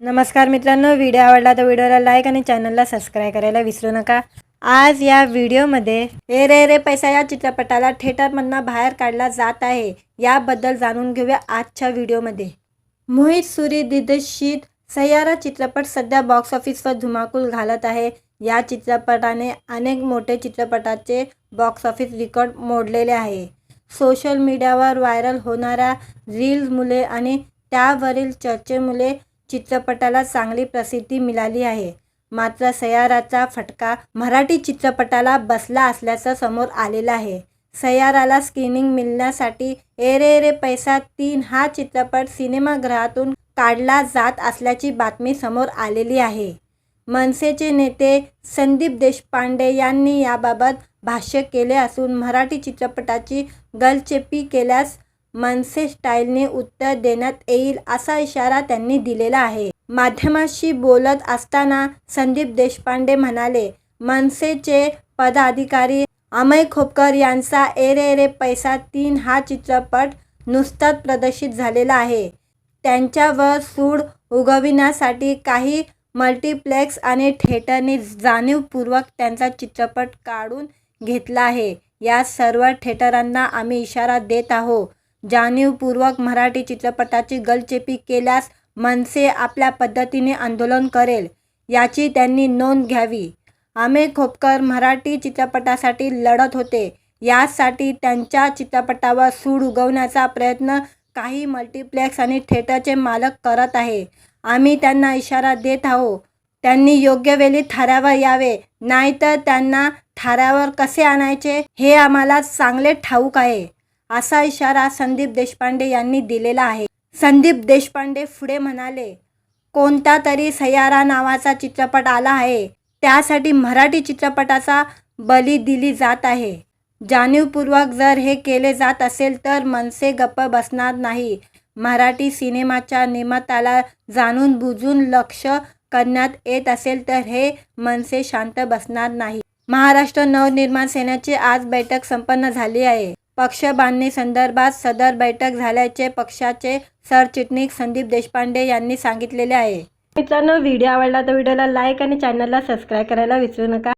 नमस्कार मित्रांनो व्हिडिओ आवडला तर व्हिडिओला लाईक आणि चॅनलला सबस्क्राईब करायला विसरू नका. आज या व्हिडिओमध्ये ए रे रे पैसा या चित्रपटाला थिएटरमधनं बाहेर काढला जात आहे. याबद्दल जाणून घेऊया आजच्या व्हिडिओमध्ये. मोहित सुरी दिग्दर्शित सय्यारा चित्रपट सध्या बॉक्स ऑफिसवर धुमाकूल घालत आहे. या चित्रपटाने अनेक मोठे चित्रपटाचे बॉक्स ऑफिस रेकॉर्ड मोडलेले आहे. सोशल मीडियावर व्हायरल होणाऱ्या रील्समुळे आणि त्यावरील चर्चेमुळे चित्रपटाला चांगली प्रसिद्धी मिळाली आहे. मात्र सयाराचा फटका मराठी चित्रपटाला बसला असल्याचं समोर आलेलं आहे. सयाराला स्क्रीनिंग मिळण्यासाठी ए रे रे पैसा तीन हा चित्रपट सिनेमागृहातून काढला जात असल्याची बातमी समोर आलेली आहे. मनसेचे नेते संदीप देशपांडे यांनी याबाबत भाष्य केले असून मराठी चित्रपटाची गलचेपी केल्यास मनसे स्टाईलने उत्तर देण्यात येईल असा इशारा त्यांनी दिलेला आहे. माध्यमाशी बोलत असताना संदीप देशपांडे म्हणाले मनसेचे पदाधिकारी अमय खोपकर यांचा एरे एरे रे पैसा तीन हा चित्रपट नुसताच प्रदर्शित झालेला आहे. त्यांच्यावर सूड उगविण्यासाठी काही मल्टिप्लेक्स आणि थिएटरने जाणीवपूर्वक त्यांचा चित्रपट काढून घेतला आहे. या सर्व थिएटरांना आम्ही इशारा देत आहोत. जाणीवपूर्वक मराठी चित्रपटाची गलचेपी केल्यास मनसे आपल्या पद्धतीने आंदोलन करेल याची त्यांनी नोंद घ्यावी. आमे खोपकर मराठी चित्रपटासाठी लढत होते. यासाठी त्यांच्या चित्रपटावर सूड उगवण्याचा प्रयत्न काही मल्टिप्लेक्स आणि थिएटरचे मालक करत आहे. आम्ही त्यांना इशारा देत आहोत. त्यांनी योग्य वेळी थाऱ्यावर यावे नाहीतर त्यांना थाऱ्यावर कसे आणायचे हे आम्हाला चांगले ठाऊक आहे. असा इशारा संदीप देशपांडे यांनी दिलेला आहे. संदीप देशपांडे पुढे म्हणाले कोणता तरी सयारा नावाचा चित्रपट आला आहे. त्यासाठी मराठी चित्रपटाचा बली दिली जात आहे. जाणीवपूर्वक जर हे केले जात असेल तर मनसे गप्प बसणार नाही. मराठी सिनेमाच्या निमताला जाणून बुजून लक्ष करण्यात येत असेल तर हे मनसे शांत बसणार नाही. महाराष्ट्र नवनिर्माण सेनेची आज बैठक संपन्न झाली आहे. पक्ष बांधणी संदर्भात सदर बैठक झाल्याचे पक्षाचे सरचिटणीस संदीप देशपांडे यांनी सांगितलेले आहे. मित्रांनो व्हिडिओ आवडला तर व्हिडिओला लाईक आणि चॅनलला सबस्क्राईब करायला विसरू नका.